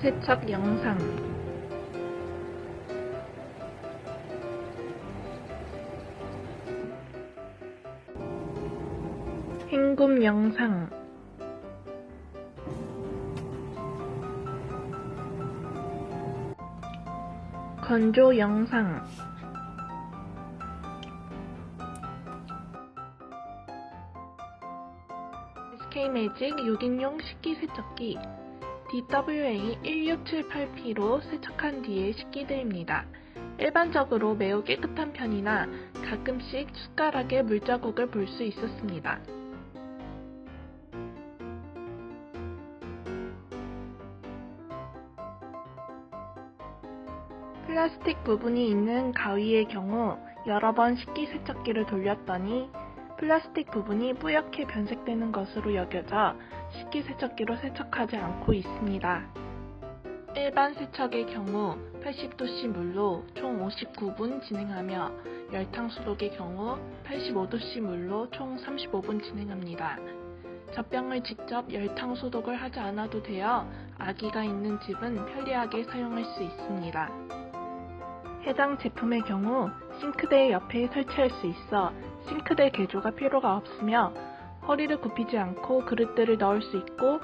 세척 영상. 헹굼 영상. 건조 영상. SK매직 6인용 식기세척기 DWA1678P로 세척한 뒤에 식기드립니다. 일반적으로 매우 깨끗한 편이나 가끔씩 숟가락에 물자국을 볼 수 있었습니다. 플라스틱 부분이 있는 가위의 경우 여러 번 식기세척기를 돌렸더니 플라스틱 부분이 뿌옇게 변색되는 것으로 여겨져 식기세척기로 세척하지 않고 있습니다. 일반 세척의 경우 80도씨 물로 총 59분 진행하며 열탕 소독의 경우 85도씨 물로 총 35분 진행합니다. 젖병을 직접 열탕 소독을 하지 않아도 되어 아기가 있는 집은 편리하게 사용할 수 있습니다. 해당 제품의 경우 싱크대 옆에 설치할 수 있어 싱크대 개조가 필요가 없으며 허리를 굽히지 않고 그릇들을 넣을 수 있고